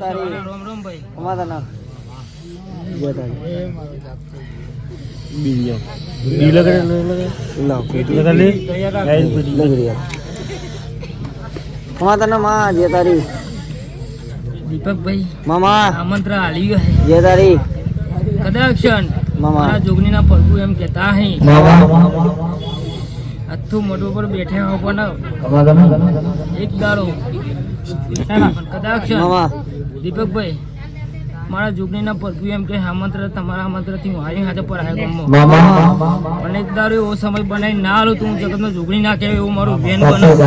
તારી રોમ રોમ ભાઈ. અમારા નામ. બીજો બી ના અમારા નામ જે તારી. દીપકભાઈ મામા. આમંત્રણ આલ્યું હે. જે તારી. કદાચ મામા. મારા જોગણીના એમ કહેતા હે. આથું મોઢું પર બેઠે હો પણ એક દાડો મામા. દીપકભાઈ મારા જુગનીના પ્રભુ એમ કે આમંત્રણ તમારા આમંત્રણથી હું હારી હાથે પર આવ્યો અને એક દાડો એવો સમય બનાવી ના હાલો તો હું જગતમાં જોગણી ના કહેવાય એવું મારું બેન બનાવ.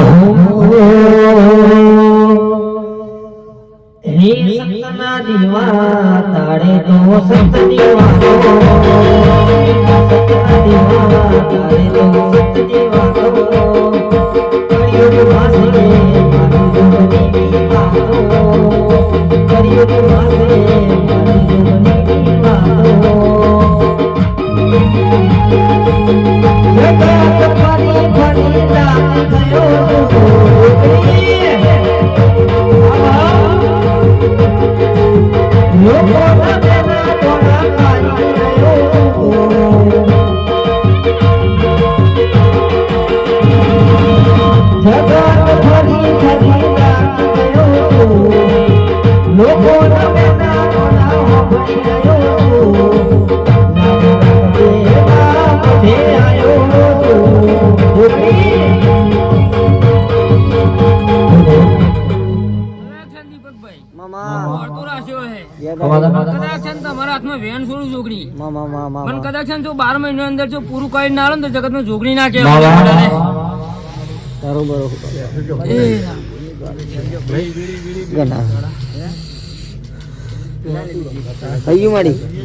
લાગ કદાચ તમારા હાથમાં વેણ છોડું જોગણી મામા મામા પણ કદાચ જો બાર મહિના અંદર જો પૂરું કરી ના તો જગતમાં જોગણી ના કહેવાય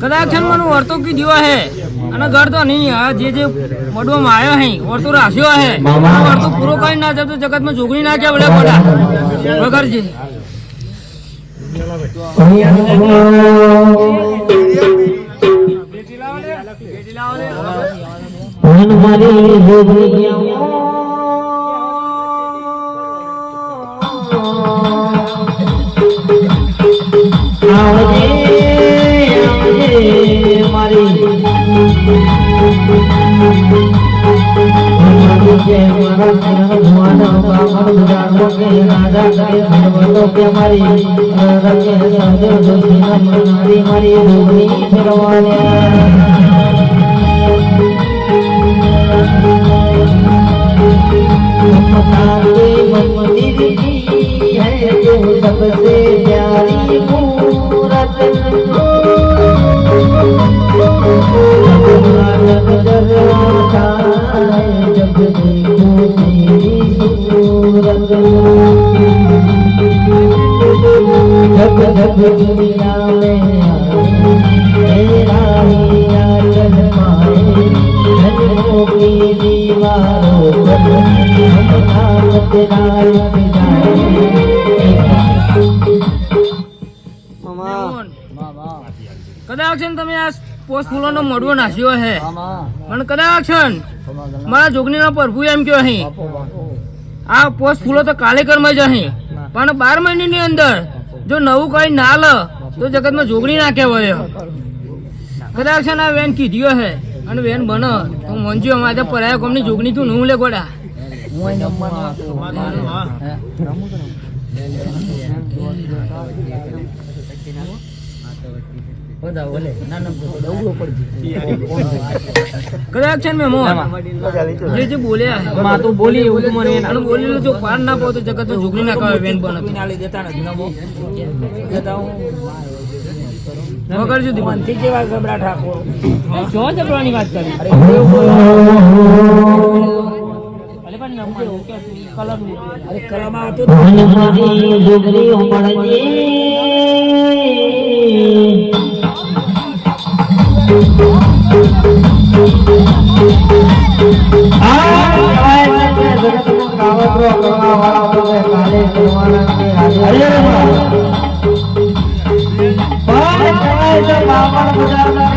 કદાચ મને વર્તો કીધું હે. અને ઘર તો નહીં આ જે જે મોડવામાં આવ્યો હે વર્તો રાખ્યો હે. વર્તો પૂરો કરી ના જતો જગત જગતમાં જોગણી ના કહેવાય બધા વગરજી હનુમારી જોગી આવજે મારી મારી ધોની ફેરવાને મમતા મમતી जब जब दुनिया में आए तेरा ही आचल पाए जन्मों की दीवारों पर हम नाम तेरा लिख કદાચ છે ને તમે આ પોસ્ટ ફૂલોનો મડવો નાખ્યો હે પણ કદાચ છે ને મારા જોગણીના પ્રભુ એમ કયો અહીં આ પોસ્ટ ફૂલો તો કાલે કર્મ જ અહીં પણ બાર મહિનાની અંદર જો નવું કઈ ના લ, તો જગતમાં જોગણી ના કહેવાય. કદાચ છે ને વેન કીધ્યો હે, અને વેન બનો, તો મંજુ અમારે પરાયા કોમની જોગણી તું નું લે ગોડા. કદાચ છે? ને મેં જે જે બોલ્યા. માં તો બોલી એવું મને અને બોલેલું જો પાર ના પાડો તો જોગણી ના કહેવાય બેન બનો વગર સુધી મનથી જેવા ગબડા ઠાકોર જો જબરાની વાત કરી. અરે પણ નંબર કલમ અરે કલમ આવતો જોગરી કરવા વાળા બધા કાલે કરવાના છે બામણ બજારના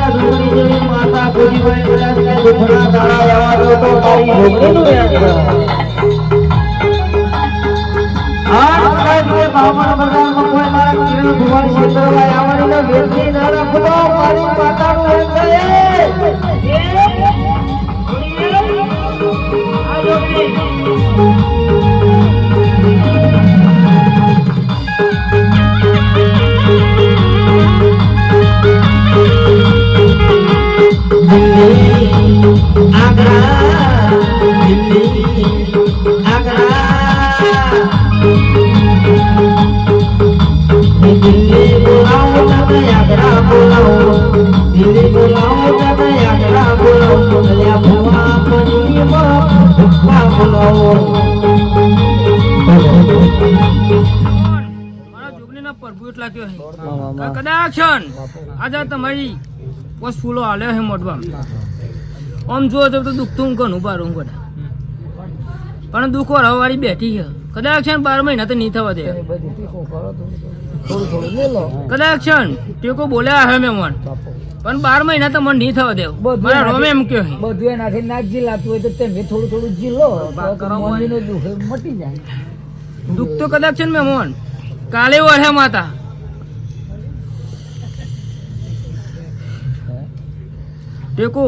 કે બોલાવો પ્રભુ એટલા કયો હે? કદાચ આજે તમારી બસ ફૂલો હાલ્યો હે મોઢવા આમ જુઓ તો દુખતું ઘણું પારું બધા. પણ દુઃખો વાળી બેઠી છે. કદાચ બાર મહિના તો નહીં થવા દે. કદાચ ક્ષણ ટેકો બોલ્યા હે મેં મન પણ બાર મહિના તો મન નહીં થવા દેવ. મારા રોમે એમ કયો બધું એનાથી ના જીલાતું હોય તો તમે થોડું થોડું જીલો તો દુઃખ મટી જાય. દુઃખ તો કદાચ છે ને મેં મોન કાલે વળે માતા. ટેકો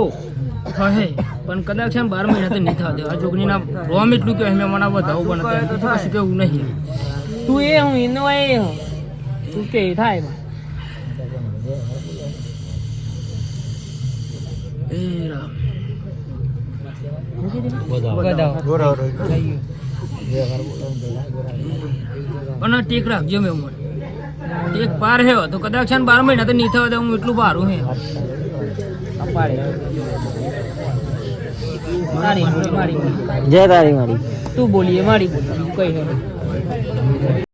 થશે. પણ કદાચ છે ને બાર મહિના તો નહીં થવા દેવા. આ જોગણીના રોમ એટલું કહે મેં મને વધાવું પણ કશું કેવું નહીં. તું એ હું એનો એ હું. તું કે થાય. એ રામ પણ ટેક રાખજો મેં મને ટેક પાર હેવો તો કદાચ છે બાર મહિના તો નહીં થવા દે હું એટલું પારું હે. મારી મારી જય તારી મારી. તું બોલીએ મારી બોલી કઈ